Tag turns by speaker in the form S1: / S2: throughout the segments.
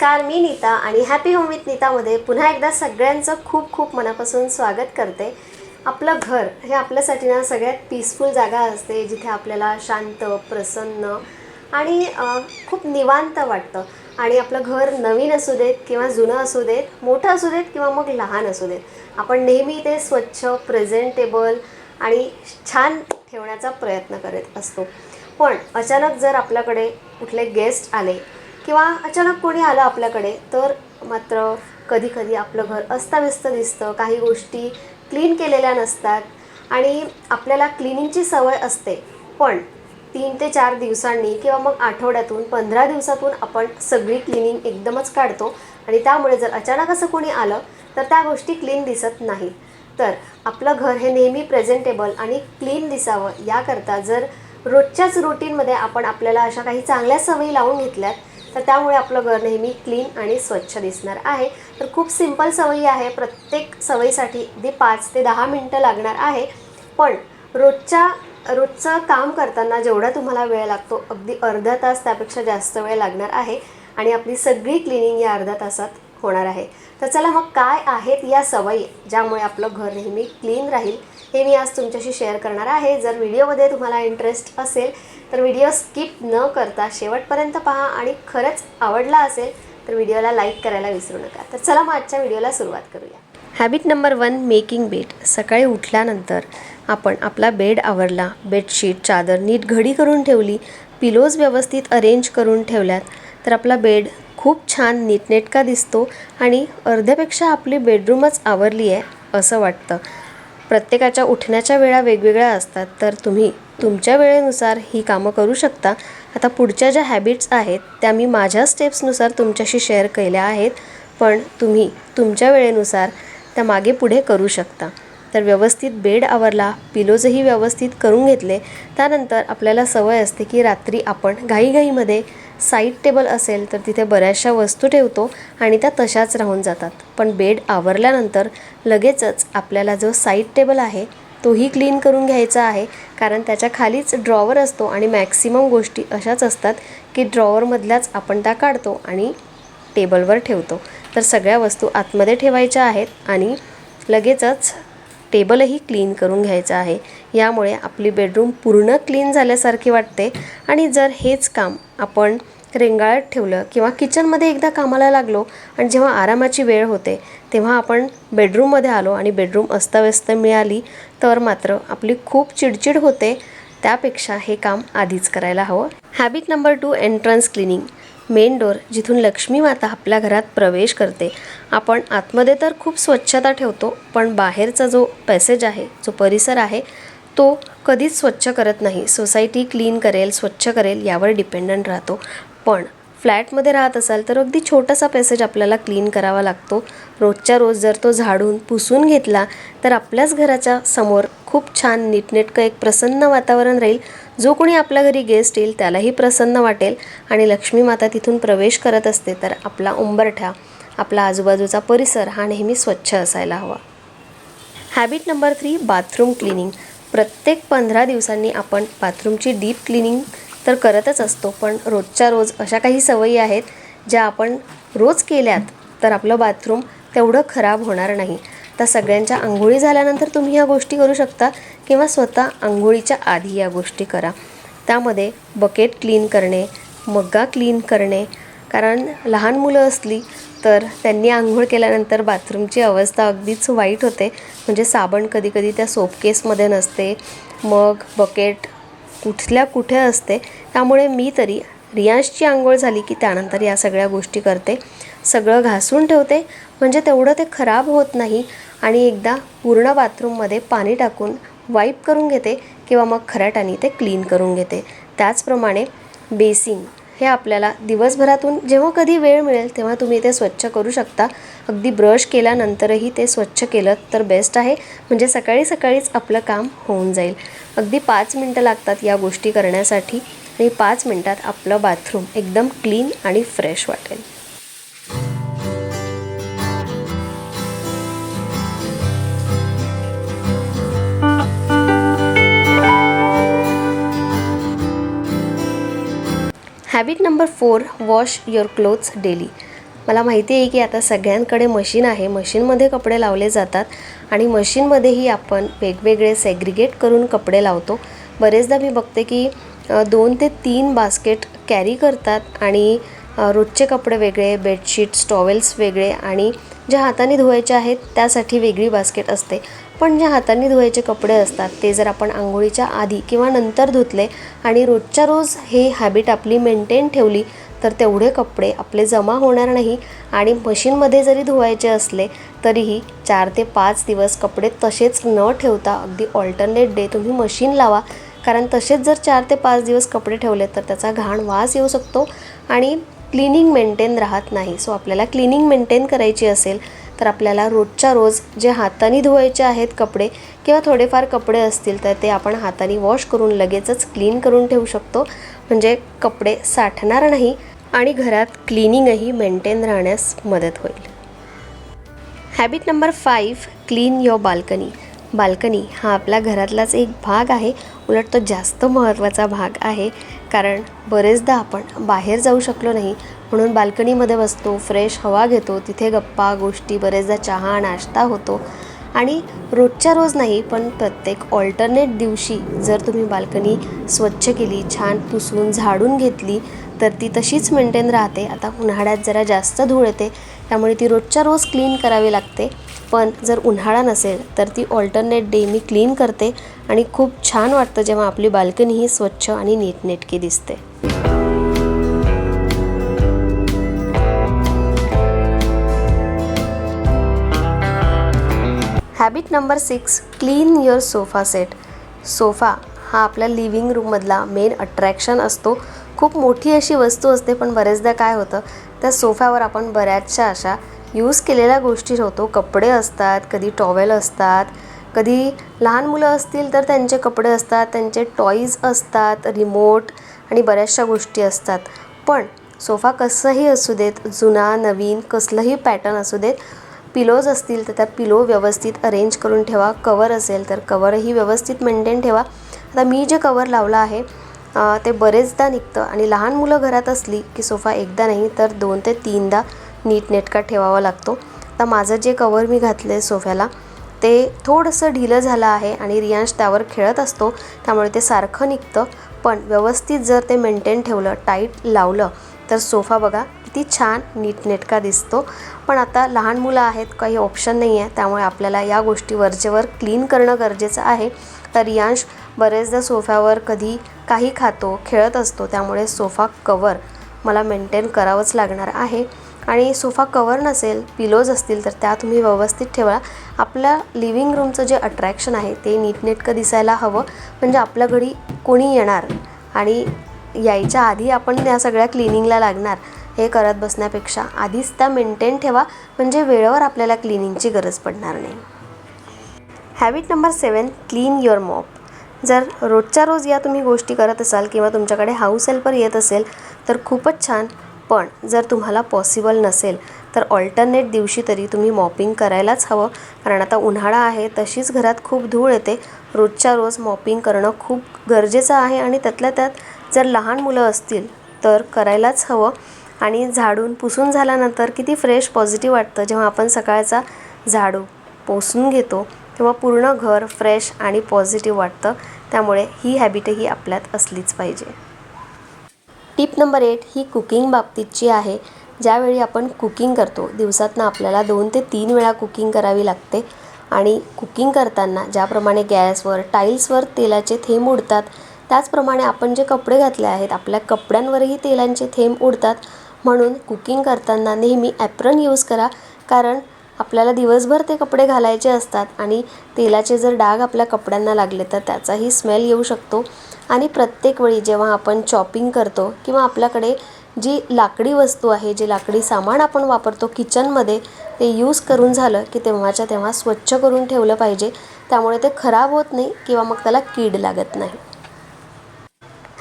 S1: नमस्कार मी नीता आणि happy home with नीतामध्ये पुन्हा एकदा सगळ्यांचं खूप खूप मनापासून स्वागत करते. आपलं घर हे आपल्यासाठी ना सगळ्यात पीसफुल जागा असते जिथे आपल्याला शांत प्रसन्न आणि खूप निवांत वाटतं. आणि आपलं घर नवीन असू देत किंवा जुनं असू देत मोठं असू देत किंवा मग लहान असू देत आपण नेहमी ते स्वच्छ प्रेझेंटेबल आणि छान ठेवण्याचा प्रयत्न करत असतो. पण अचानक जर आपल्याकडे कुठले गेस्ट आले किंवा अचानक कोणी आलं आपल्याकडे तर मात्र कधी कधी आपलं घर अस्ताव्यस्त दिसतं काही गोष्टी क्लीन केलेल्या नसतात आणि आपल्याला क्लिनिंगची सवय असते. पण तीन ते चार दिवसांनी किंवा मग आठवड्यातून पंधरा दिवसातून आपण सगळी क्लिनिंग एकदमच काढतो आणि त्यामुळे जर अचानक असं कोणी आलं तर त्या गोष्टी क्लीन दिसत नाहीत. तर आपलं घर हे नेहमी प्रेझेंटेबल आणि क्लीन दिसावं. याकरता जर रोजच्याच रुटीनमध्ये आपण आपल्याला अशा काही चांगल्या सवयी लावून घेतल्यात तर त्यामुळे आपलं घर नेहमी क्लीन आणि स्वच्छ दिसणार आहे. तर खूप सिंपल सवयी आहे. प्रत्येक सवयीसाठी अगदी पाच ते दहा मिनटं लागणार आहे. पण रोजच्या रोजचं काम करताना जेवढा तुम्हाला वेळ लागतो अगदी अर्धा तास त्यापेक्षा जास्त वेळ लागणार आहे आणि आपली सगळी क्लिनिंग या अर्ध्या तासात होणार आहे. तर चला मग काय आहेत या सवयी ज्यामुळे आपलं घर नेहमी क्लीन राहील हे मी आज तुमच्याशी शेअर करणार आहे. जर व्हिडिओमध्ये तुम्हाला इंटरेस्ट असेल तर व्हिडिओ स्किप न करता शेवटपर्यंत पहा आणि खरंच आवडला असेल तर व्हिडिओला लाईक करायला विसरू नका. तर चला मग आजच्या व्हिडिओला सुरुवात करूया. Habit number one making bed सकाळी उठल्यानंतर आपण आपला बेड आवरला बेडशीट चादर नीट घडी करून ठेवली पिलोज व्यवस्थित अरेंज करून ठेवल्यात तर आपला बेड खूप छान नीटनेटका दिसतो आणि अर्ध्यापेक्षा आपली बेडरूमच आवरली आहे असं वाटतं. प्रत्येकाच्या उठण्याच्या वेळा वेगवेगळ्या असतात. तर तुम्ही तुमच्या वेळेनुसार ही कामं करू शकता. आता पुढच्या ज्या हॅबिट्स आहेत त्या मी माझ्या स्टेप्सनुसार तुमच्याशी शेअर केल्या आहेत. पण तुम्ही तुमच्या वेळेनुसार त्या मागे पुढे करू शकता. तर व्यवस्थित बेड आवरला पिलोजही व्यवस्थित करून घेतले. त्यानंतर आपल्याला सवय असते की रात्री आपण घाईघाईमध्ये साईड टेबल असेल तर तिथे बऱ्याचशा वस्तू ठेवतो आणि त्या तशाच राहून जातात. पण बेड आवरल्यानंतर लगेचच आपल्याला जो साईड टेबल आहे तोही क्लीन करून घ्यायचा आहे. कारण त्याच्या खालीच ड्रॉवर असतो आणि मॅक्सिमम गोष्टी अशाच असतात की ड्रॉवरमधल्याच आपण त्या काढतो आणि टेबलवर ठेवतो. तर सगळ्या वस्तू आतमध्ये ठेवायच्या आहेत आणि लगेचच टेबलही क्लीन करून घ्यायचं आहे. यामुळे आपली बेडरूम पूर्ण क्लीन झाल्यासारखी वाटते. आणि जर हेच काम आपण रेंगाळत ठेवलं किंवा किचनमध्ये एकदा कामाला लागलो आणि जेव्हा आरामाची वेळ होते तेव्हा आपण बेडरूममध्ये आलो आणि बेडरूम अस्ताव्यस्त मिळाली तर मात्र आपली खूप चिडचिड होते. त्यापेक्षा हे काम आधीच करायला हवं. Habit number two entrance cleaning main door जिथून लक्ष्मी माता आपल्या घरात प्रवेश करते. आपण आतमध्ये तर खूप स्वच्छता ठेवतो पण बाहेरचा जो पॅसेज आहे जो परिसर आहे तो कधीच स्वच्छ करत नाही. सोसायटी क्लीन करेल स्वच्छ करेल यावर डिपेंडंट राहतो. पण फ्लॅटमध्ये राहत असाल तर अगदी छोटासा पॅसेज आपल्याला क्लीन करावा लागतो. रोजच्या रोज जर तो झाडून पुसून घेतला तर आपल्याच घराच्या समोर खूप छान नीटनेटकं एक प्रसन्न वातावरण राहील. जो कोणी आपल्या घरी गेस्ट येईल त्यालाही प्रसन्न वाटेल. आणि लक्ष्मी माता तिथून प्रवेश करत असते तर आपला उंबरठा आपला आजूबाजूचा परिसर हा नेहमी स्वच्छ असायला हवा. Habit number three bathroom cleaning प्रत्येक पंधरा दिवसांनी आपण बाथरूमची डीप क्लिनिंग तर करतच असतो. पण रोजच्या रोज अशा काही सवयी आहेत ज्या आपण रोज केल्यात तर आपलं बाथरूम तेवढं खराब होणार नाही. तर सगळ्यांच्या आंघोळी झाल्यानंतर तुम्ही ह्या गोष्टी करू शकता किंवा स्वतः आंघोळीच्या आधी या गोष्टी करा. त्यामध्ये बकेट क्लीन करणे मग्गा क्लीन करणे कारण लहान मुलं असली तर त्यांनी आंघोळ केल्यानंतर बाथरूमची अवस्था अगदीच वाईट होते. म्हणजे साबण कधी कधी त्या सोपकेसमध्ये नसते. मग बकेट कुठल्या कुठे असते त्यामुळे मी तरी रियांशची आंघोळ झाली की त्यानंतर या सगळ्या गोष्टी करते. सगळं घासून ठेवते म्हणजे तेवढं ते खराब होत नाही आणि एकदा पूर्ण बाथरूममध्ये पाणी टाकून वाईप करून घेते किंवा मग खराटाने ते क्लीन करून घेते. त्याचप्रमाणे बेसिंग हे आपल्याला दिवसभरातून जेव्हा कधी वेळ मिळेल तेव्हा तुम्ही ते स्वच्छ करू शकता. अगदी ब्रश केल्यानंतरही ते स्वच्छ केलं तर बेस्ट आहे. म्हणजे सकाळी सकाळीच आपलं काम होऊन जाईल. अगदी पाच मिनटं लागतात या गोष्टी करण्यासाठी आणि पाच मिनटात आपलं बाथरूम एकदम क्लीन आणि फ्रेश वाटेल. Habit number four wash your clothes daily मला माहिती आहे की आता सगळ्यांकडे मशीन आहे. मशीनमध्ये कपडे लावले जातात आणि मशीनमध्येही आपण वेगवेगळे सेग्रिगेट करून कपडे लावतो. बरेचदा मी बघते की दोन ते तीन बास्केट कॅरी करतात आणि रोजचे कपडे वेगळे बेडशीट्स टॉवेल्स वेगळे आणि ज्या हाताने धुवायचे आहेत त्यासाठी वेगळी बास्केट असते. पण ज्या हाताने धुवायचे कपडे असतात ते जर आपण आंघोळीच्या आधी किंवा नंतर धुतले आणि रोजच्या रोज हे हॅबिट आपली मेंटेन ठेवली तर तेवढे कपडे आपले जमा होणार नाही. आणि मशीनमध्ये जरी धुवायचे असले तरीही चार ते पाच दिवस कपडे तसेच न ठेवता अगदी ऑल्टरनेट डे तुम्ही मशीन लावा. कारण तसेच जर चार ते पाच दिवस कपडे ठेवले तर त्याचा घाण वास येऊ शकतो. आणि क्लिनिंग मेंटेन राहत नाही. सो आपल्याला क्लिनिंग मेंटेन करायची असेल तर आपल्याला रोजच्या रोज जे हाताने धुवायचे आहेत कपडे किंवा थोडेफार कपडे असतील तर ते आपण हाताने वॉश करून लगेचच क्लीन करून ठेवू शकतो. म्हणजे कपडे साठणार नाही आणि घरात क्लिनिंगही मेंटेन राहण्यास मदत होईल. Habit number five clean your balcony balcony हा आपल्या घरातलाच एक भाग आहे. उलट तो जास्त महत्त्वाचा भाग आहे. कारण बरेचदा आपण बाहेर जाऊ शकलो नाही. म्हणून बाल्कनीमध्ये बसतो फ्रेश हवा घेतो तिथे गप्पा गोष्टी बरेचदा चहा नाश्ता होतो. आणि रोजच्या रोज नाही पण प्रत्येक ऑल्टरनेट दिवशी जर तुम्ही बाल्कनी स्वच्छ केली छान पुसून झाडून घेतली तर ती तशीच मेंटेन राहते. आता उन्हाळ्यात जरा जास्त धूळ येते त्यामुळे ती रोजच्या रोज क्लीन करावी लागते. पण जर उन्हाळा नसेल तर ती ऑल्टरनेट डे मी क्लीन करते आणि खूप छान वाटतं जेव्हा आपली बाल्कनी ही स्वच्छ आणि नीटनेटकी दिसते. Habit number six clean your sofa set sofa हा आपल्या लिव्हिंग रूममधला मेन अट्रॅक्शन असतो. खूप मोठी अशी वस्तू असते पण बरेचदा काय होतं त्या सोफ्यावर आपण बऱ्याचशा अशा यूज केलेल्या गोष्टी ठेवतो. कपडे असतात कधी टॉवेल असतात कधी लहान मुलं असतील तर त्यांचे कपडे असतात त्यांचे टॉईज असतात रिमोट आणि बऱ्याचशा गोष्टी असतात. पण सोफा कसंही असू देत जुना नवीन कसलंही पॅटर्न असू देत पिलोज असतील तर त्या पिलो व्यवस्थित अरेंज करून ठेवा. कवर असेल तर कवरही व्यवस्थित मेंटेन ठेवा. आता मी जे कवर लावलं आहे ते बरेचदा निघतं आणि लहान मुलं घरात असली की सोफा एकदा नाही तर दोन ते तीनदा नीटनेटका ठेवावा लागतो. आता माझं जे कवर मी घातलं आहे सोफ्याला ते थोडंसं ढिलं झालं आहे आणि रियांश त्यावर खेळत असतो त्यामुळे ते सारखं निघतं. पण व्यवस्थित जर ते मेंटेन ठेवलं टाईट लावलं तर सोफा बघा किती छान नीटनेटका दिसतो. पण आता लहान मुलं आहेत काही ऑप्शन नाही आहे त्यामुळे आपल्याला या गोष्टी वरचेवर क्लीन करणं गरजेचं आहे. तर यांश बरेचदा सोफ्यावर कधी काही खातो खेळत असतो त्यामुळे सोफा कवर मला मेंटेन करावंच लागणार आहे. आणि सोफा कवर नसेल पिलोज असतील तर त्या तुम्ही व्यवस्थित ठेवा. आपल्या लिव्हिंग रूमचं जे अट्रॅक्शन आहे ते नीटनेटकं दिसायला हवं. म्हणजे आपल्या घरी कोणी येणार आणि यायच्या आधी आपण या सगळ्या क्लिनिंगला लागणार. हे करत बसण्यापेक्षा आधीच त्या मेंटेन ठेवा म्हणजे वेळेवर आपल्याला क्लिनिंगची गरज पडणार नाही. Habit number seven clean your mop जर रोजच्या रोज या तुम्ही गोष्टी करत असाल किंवा तुमच्याकडे हाऊस हेल्पर येत असेल तर खूपच छान. पण जर तुम्हाला पॉसिबल नसेल तर ऑल्टरनेट दिवशी तरी तुम्ही मॉपिंग करायलाच हवं. कारण आता उन्हाळा आहे तशीच घरात खूप धूळ येते. रोजच्या रोज मॉपिंग करणं खूप गरजेचं आहे आणि त्यातल्या त्यात जर लहान मुलं असतील तर करायलाच हवं. आणि झाडून पुसून झाल्यानंतर किती फ्रेश पॉझिटिव्ह वाटतं जेव्हा आपण सकाळचा झाडू पोसून घेतो तेव्हा पूर्ण घर फ्रेश आणि पॉझिटिव्ह वाटतं. त्यामुळे ही हॅबिटही आपल्यात असलीच पाहिजे. टिप नंबर एट ही कुकिंग बाबतीतची आहे. ज्यावेळी आपण कुकिंग करतो दिवसातनं आपल्याला दोन ते तीन वेळा कुकिंग करावी लागते. आणि कुकिंग करताना ज्याप्रमाणे गॅसवर टाईल्सवर तेलाचे थेंब उडतात त्याचप्रमाणे आपण जे कपडे घातले आहेत आपल्या कपड्यांवरही तेलांचे थेंब उडतात. म्हणून कुकिंग करताना नेहमी ॲप्रन यूज करा. कारण आपल्याला दिवसभर ते कपडे घालायचे असतात आणि तेलाचे जर डाग आपल्या कपड्यांना लागले तर त्याचाही स्मेल येऊ शकतो. आणि प्रत्येक वेळी जेव्हा आपण चॉपिंग करतो किंवा आपल्याकडे जी लाकडी वस्तू आहे जे लाकडी सामान आपण वापरतो किचनमध्ये ते यूज करून झालं की तेव्हाच्या तेव्हा स्वच्छ करून ठेवलं पाहिजे. त्यामुळे ते खराब होत नाही किंवा मग त्याला कीड लागत नाही.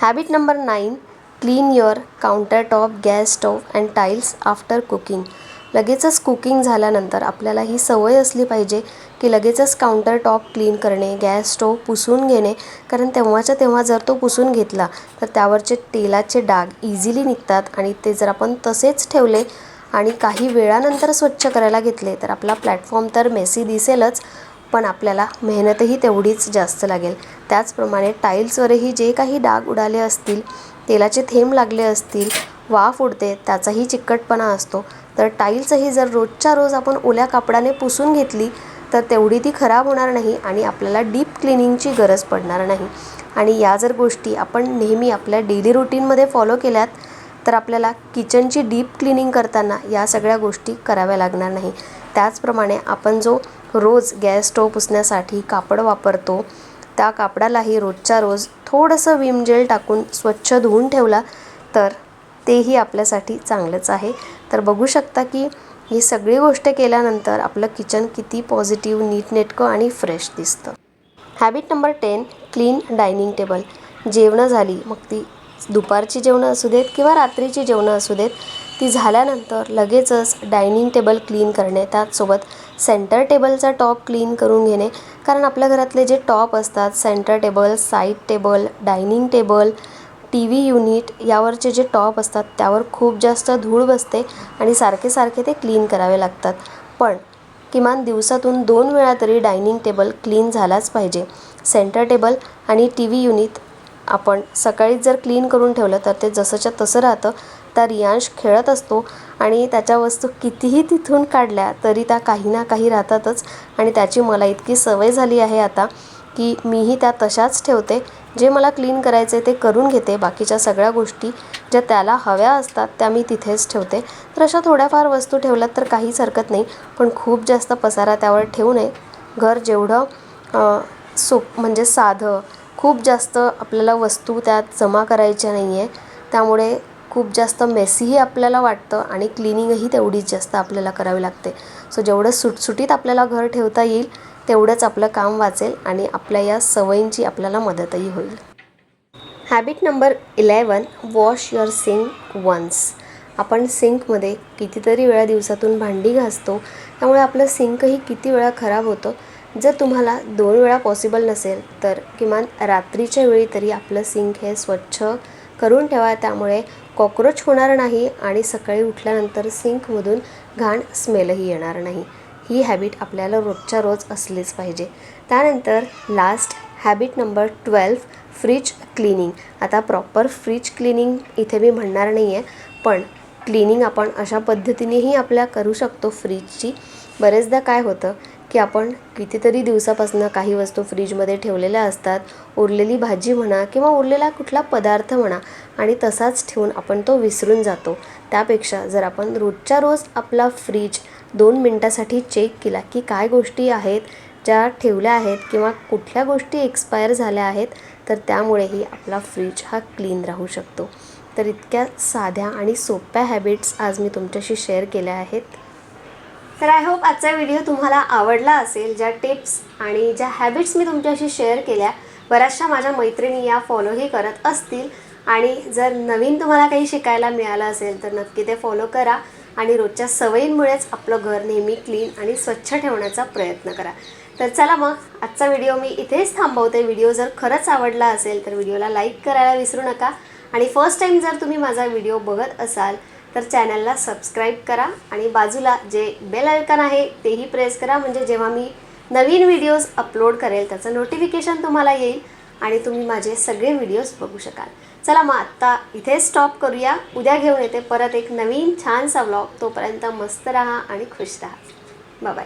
S1: Habit number nine clean your counter top gas stove and tiles after cooking लगेचच कुकिंग झाल्यानंतर आपल्याला ही सवय असली पाहिजे की लगेचच काउंटर टॉप क्लीन करणे गॅस स्टोव पुसून घेणे. कारण तेव्हाच्या तेव्हा जर तो पुसून घेतला तर त्यावरचे तेलाचे डाग इझिली निघतात आणि ते जर आपण तसेच ठेवले आणि काही वेळानंतर स्वच्छ करायला घेतले तर आपला प्लॅटफॉर्म तर मेसी दिसेलच पण आपल्याला मेहनतही तेवढीच जास्त लागेल. त्याचप्रमाणे टाईल्सवरही जे काही डाग उडाले असतील तेलाचे थेंब लागले असतील वाफ उडते त्याचाही चिकटपणा असतो. तर टाईल्सही जर रोजच्या रोज आपण ओल्या कापडाने पुसून घेतली तर तेवढी ती खराब होणार नाही आणि आपल्याला डीप क्लिनिंगची गरज पडणार नाही. आणि या जर गोष्टी आपण नेहमी आपल्या डेली रुटीनमध्ये फॉलो केल्यात तर आपल्याला किचनची डीप क्लिनिंग करताना या सगळ्या गोष्टी कराव्या लागणार नाही. त्याचप्रमाणे आपण जो रोज गॅस स्टोव पुसण्यासाठी कापड वापरतो त्या कापडालाही रोजच्या रोज थोडंसं विम जेल टाकून स्वच्छ धुवून ठेवला तर तेही आपल्यासाठी चांगलंच आहे. तर बघू शकता की ही सगळी गोष्ट केल्यानंतर आपलं किचन किती पॉझिटिव्ह नीटनेटकं आणि फ्रेश दिसतं. Habit number ten clean dining table जेवणं झाली मग ती दुपारची जेवणं असू देत किंवा रात्रीची जेवणं असू देत ती झाल्यानंतर लगेचच डायनिंग टेबल क्लीन करणे त्याचसोबत सेंटर टेबलचा टॉप क्लीन करून घेणे कारण आपल्या घरातले जे टॉप असतात centre table side table dining table T V unit यावरचे जे टॉप असतात त्यावर खूप जास्त धूळ बसते आणि सारखे सारखे ते क्लीन करावे लागतात. पण किमान दिवसातून दोन वेळा तरी डायनिंग टेबल क्लीन झालाच पाहिजे. सेंटर टेबल आणि टी व्ही युनिट आपण सकाळीच जर क्लीन करून ठेवलं तर ते जसंच्या तसं राहतं. त्या रियांश खेळत असतो आणि त्याच्या वस्तू कितीही तिथून काढल्या तरी त्या काही ना काही राहतातच. आणि त्याची मला इतकी सवय झाली आहे आता की मीही त्या तशाच ठेवते. जे मला क्लीन करायचे ते करून घेते. बाकीच्या सगळ्या गोष्टी ज्या त्याला हव्या असतात त्या मी तिथेच ठेवते. तर अशा थोड्याफार वस्तू ठेवल्यात तर काहीच हरकत नाही. पण खूप जास्त पसारा त्यावर ठेवू नये. घर जेवढं सोप म्हणजे साधं खूप जास्त आपल्याला वस्तू त्यात जमा करायच्या नाही आहे त्यामुळे खूप जास्त मेसीही आपल्याला वाटतं आणि क्लिनिंगही तेवढीच जास्त आपल्याला करावी लागते. सो जेवढं सुटसुटीत आपल्याला घर ठेवता येईल तेवढंच आपलं काम वाचेल आणि आपल्या या सवयींची आपल्याला मदतही होईल. Habit number eleven wash your sink once आपण सिंकमध्ये कितीतरी वेळा दिवसातून भांडी घासतो त्यामुळे आपलं सिंकही किती वेळा खराब होतं? जर तुम्हाला दोन वेळा पॉसिबल नसेल तर किमान रात्रीच्या वेळी तरी आपलं सिंक हे स्वच्छ करून ठेवा. त्यामुळे कॉक्रोच होणार नाही आणि सकाळी उठल्यानंतर सिंकमधून घाण स्मेलही येणार नाही. ही हॅबिट आपल्याला रोजच्या रोज असलीच पाहिजे. त्यानंतर last habit number twelve fridge cleaning आता प्रॉपर फ्रीज क्लिनिंग इथे मी म्हणणार नाही आहे पण क्लिनिंग आपण अशा पद्धतीनेही आपल्या करू शकतो फ्रीजची बरेचदा काय होतं की आपण कितीतरी दिवसापासून काही वस्तू फ्रीजमध्ये ठेवलेल्या असतात. उरलेली भाजी म्हणा किंवा उरलेला कुठला पदार्थ म्हणा आणि तसाच ठेवून आपण तो विसरून जातो. त्यापेक्षा जर आपण रोजच्या रोज आपला फ्रीज दोन मिनटासाठी चेक केला की काय गोष्टी आहेत ज्या ठेवल्या आहेत किंवा कुठल्या गोष्टी एक्सपायर झाल्या आहेत तर त्यामुळेही आपला फ्रीज हा क्लीन राहू शकतो. तर इतक्या साध्या आणि सोप्या हॅबिट्स आज मी तुमच्याशी शेअर केल्या आहेत. तर आय होप आजचा व्हिडिओ तुम्हाला आवडला असेल. ज्या टिप्स आणि ज्या हॅबिट्स मी तुमच्याशी शेअर केल्या बऱ्याचशा माझ्या मैत्रिणी या फॉलोही करत असतील. आणि जर नवीन तुम्हाला काही शिकायला मिळालं असेल तर नक्की ते फॉलो करा आणि रोजच्या सवयींमुळेच आपलं घर नेहमी क्लीन आणि स्वच्छ ठेवण्याचा प्रयत्न करा. तर चला मग आजचा व्हिडिओ मी इथेच थांबवते. व्हिडिओ जर खरंच आवडला असेल तर व्हिडिओला लाईक करायला विसरू नका. आणि फर्स्ट टाईम जर तुम्ही माझा व्हिडिओ बघत असाल तर चॅनलला सबस्क्राईब करा आणि बाजूला जे बेल आयकन आहे तेही प्रेस करा. म्हणजे जेव्हा मी नवीन व्हिडिओज अपलोड करेल त्याचं नोटिफिकेशन तुम्हाला येईल आणि तुम्ही माझे सगळे व्हिडिओज बघू शकाल. चला मग आत्ता इथे स्टॉप करूया. उद्या घेऊन येते परत एक नवीन छानसा व्लॉग तोपर्यंत मस्त राहा आणि खुश राहा. बाय